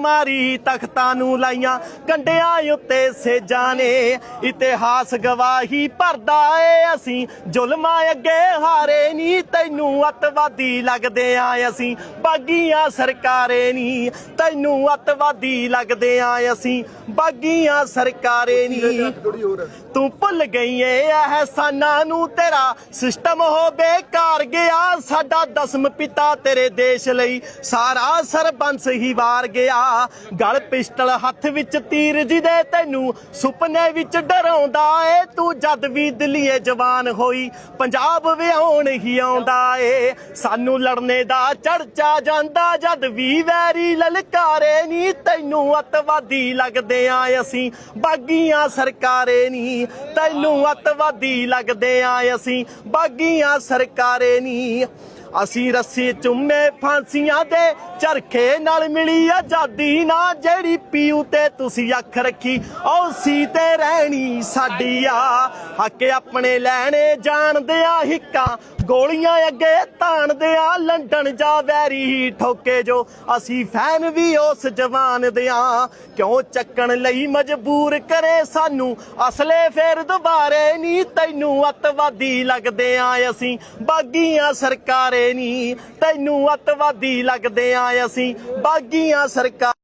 ਮਾਰੀ ਤਖਤਾਂ ਨੂੰ ਲਾਈਆਂ ਕੰਡਿਆਂ ਉੱਤੇ ਸੇਜਾਂ ਨੇ। ਇਤਿਹਾਸ ਗਵਾਹੀ ਭਰਦਾ ਏ ਅਸੀਂ ਜ਼ੁਲਮਾਂ ਅੱਗੇ ਹਾਰੇ ਨਹੀਂ ਤੈਨੂੰ ਅੱਤਵਾਦੀ ਲੱਗਦੇ ਆ ਅਸੀਂ ਬਾਗੀਆਂ ਸਰਕਾਰੇ ਨਹੀਂ ਤੈਨੂੰ ਅੱਤਵਾਦੀ ਲੱਗਦੇ ਆ ਅਸੀਂ ਬਾਗੀਆਂ ਸਰਕਾਰੇ ਨਹੀਂ ਤੂੰ ਭੁੱਲ ਗਈ ਏ ਅਹਿਸਾਨਾਂ ਨੂੰ ਤੇਰਾ ਸਿਸਟਮ ਹੋ ਬੇਕਾਰ ਗਿਆ। ਸਾਡਾ ਦਸਮ ਪਿਤਾ ਤੇਰੇ ਦੇਸ਼ ਲਈ ਸਾਰਾ ਸਰਬੰਸ ਹੀ ਵਾਰ ਗਿਆ। ਗਲ ਪਿਸਟਲ ਹੱਥ ਵਿੱਚ ਤੀਰ ਜਿਹਦੇ ਤੈਨੂੰ ਸੁਪਨੇ ਵਿੱਚ ਡਰਾਉਂਦਾ ਏ। ਤੂੰ ਜਦ ਵੀ ਦਿੱਲੀਏ ਜਵਾਨ ਹੋਈ, ਪੰਜਾਬ ਵਿਆਉਣ ਹੀ ਆਉਂਦਾ ਏ। ਸਾਨੂੰ ਲੜਨੇ ਦਾ ਚੜਚਾ ਜਾਂਦਾ, ਜਦ ਵੀ ਵੈਰੀ ਲਲਕਾਰੇ ਨਹੀਂ ਤੈਨੂੰ ਅੱਤਵਾਦੀ ਲੱਗਦੇ ਆ ਅਸੀਂ। ਬਾਗੀਆਂ ਸਰਕਾਰੇ ਨਹੀਂ ਤੈਨੂੰ ਅੱਤਵਾਦੀ ਲੱਗਦੇ ਆ ਅਸੀਂ। ਬਾਗੀਆਂ ਸਰਕਾਰੇ ਨਹੀਂ ਅਸੀਂ ਰੱਸੀ ਚੁੰਮੇ ਫਾਂਸੀਆਂ ਦੇ ਚਰਖੇ ਨਾਲ ਮਿਲੀ ਆਜ਼ਾਦੀ। ਨਾ ਜਿਹੜੀ ਪੀਉ ਤੇ ਤੁਸੀਂ ਅੱਖ ਰੱਖੀ, ਉਹ ਸੀ ਤੇ ਰਹਿਣੀ ਸਾਡੀ ਆ। ਹੱਕ ਆਪਣੇ ਲੈਣੇ ਜਾਣਦੇ ਆ ਹਿੱਕਾਂ ਗੋਲੀਆਂ ਅੱਗੇ ਤਾਣਦੇ ਆ ਲੰਡਨ ਜਾ ਵੈਰੀ ਠੋਕੇ ਜੋ। ਅਸੀਂ ਫੈਨ ਵੀ ਉਸ ਜਵਾਨ ਦਿਆਂ। ਕਿਉਂ ਚੱਕਣ ਲਈ ਮਜਬੂਰ ਕਰੇ ਸਾਨੂੰ? ਅਸਲੇ ਫੇਰ ਦੁਬਾਰੇ ਨਹੀਂ ਤੈਨੂੰ ਅੱਤਵਾਦੀ ਲੱਗਦੇ ਆ ਅਸੀਂ। ਬਾਗੀਆਂ ਸਰਕਾਰੇ ਨਹੀਂ ਤੈਨੂੰ ਅੱਤਵਾਦੀ ਲੱਗਦੇ ਆ ਅਸੀਂ। ਬਾਗੀਆਂ ਸਰਕਾਰ